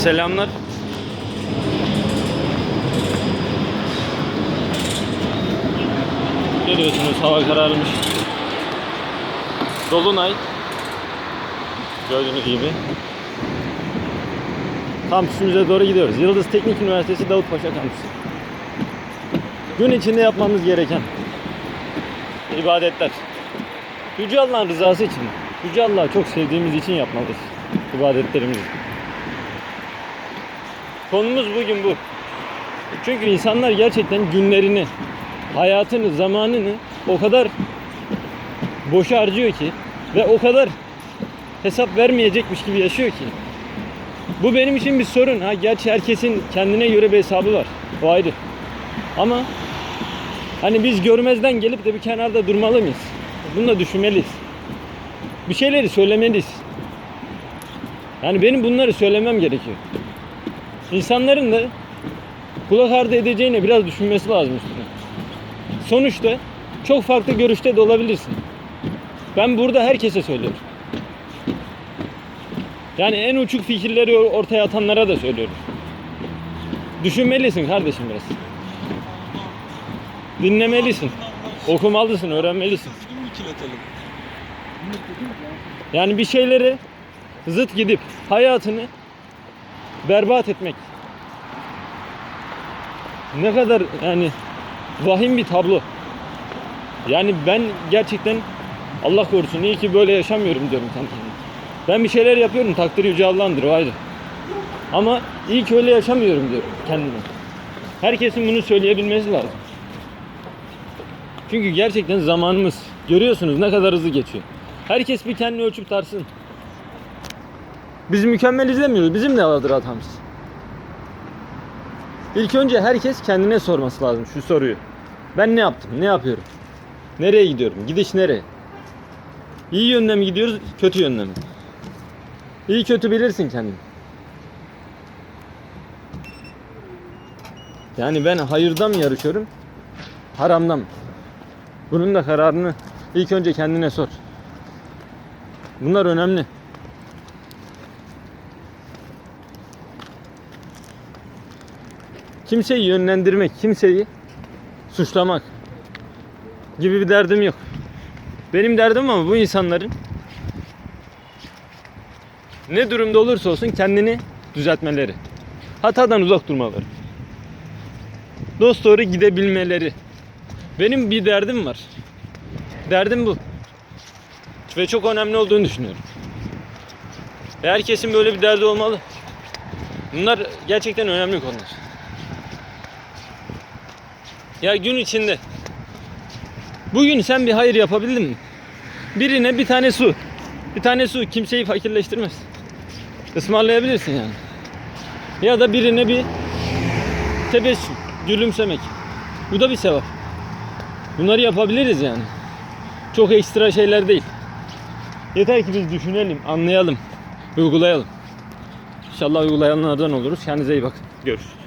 Selamlar. Görüyorsunuz hava kararmış. Dolunay. Gördüğünüz gibi. Kampüsümüze doğru gidiyoruz. Yıldız Teknik Üniversitesi Davutpaşa Kampüsü. Gün içinde yapmamız gereken ibadetler. Yüce Allah'ın rızası için, Yüce Allah'ı çok sevdiğimiz için yapmalıyız ibadetlerimizi. Konumuz bugün bu. Çünkü insanlar gerçekten günlerini, hayatını, zamanını o kadar boşa harcıyor ki ve o kadar hesap vermeyecekmiş gibi yaşıyor ki. Bu benim için bir sorun. Ha gerçi herkesin kendine göre bir hesabı var. O ayrı. Ama hani biz görmezden gelip de bir kenarda durmalı mıyız? Bunu da düşünmeliyiz. Bir şeyleri söylemeliyiz. Yani benim bunları söylemem gerekiyor. İnsanların da kulak ardı edeceğine biraz düşünmesi lazım üstüne. Sonuçta çok farklı görüşte de olabilirsin. Ben burada herkese söylüyorum. Yani en uçuk fikirleri ortaya atanlara da söylüyorum. Düşünmelisin kardeşim biraz. Dinlemelisin. Okumalısın, öğrenmelisin. Yani bir şeyleri zıt gidip hayatını berbat etmek. Ne kadar yani vahim bir tablo. Yani ben gerçekten Allah korusun iyi ki böyle yaşamıyorum diyorum kendi kendime. Ben bir şeyler yapıyorum takdir yüce Allah'ındır o ayrı. Ama iyi ki öyle yaşamıyorum diyorum kendime. Herkesin bunu söyleyebilmesi lazım. Çünkü gerçekten zamanımız görüyorsunuz ne kadar hızlı geçiyor. Herkes bir kendini ölçüp tarsın. Biz mükemmel izlemiyoruz. Bizim de vardır hatamız. İlk önce herkes kendine sorması lazım şu soruyu. Ben ne yaptım? Ne yapıyorum? Nereye gidiyorum? Gidiş nereye? İyi yönde mi gidiyoruz, kötü yönde mi? İyi kötü bilirsin kendini. Yani ben hayırda mı yarışıyorum? Haramda mı? Bunun da kararını ilk önce kendine sor. Bunlar önemli. Kimseyi yönlendirmek, kimseyi suçlamak gibi bir derdim yok. Benim derdim ama bu insanların ne durumda olursa olsun kendini düzeltmeleri. Hatadan uzak durmaları. Dost doğru gidebilmeleri. Benim bir derdim var. Derdim bu. Ve çok önemli olduğunu düşünüyorum. Herkesin böyle bir derdi olmalı. Bunlar gerçekten önemli konular. Ya gün içinde bugün sen bir hayır yapabildin mi? Birine bir tane su. Bir tane su kimseyi fakirleştirmez. Ismarlayabilirsin yani. Ya da birine bir tebessüm, gülümsemek. Bu da bir sevap. Bunları yapabiliriz yani. Çok ekstra şeyler değil. Yeter ki biz düşünelim, anlayalım, uygulayalım. İnşallah uygulayanlardan oluruz. Kendinize iyi bakın. Görüşürüz.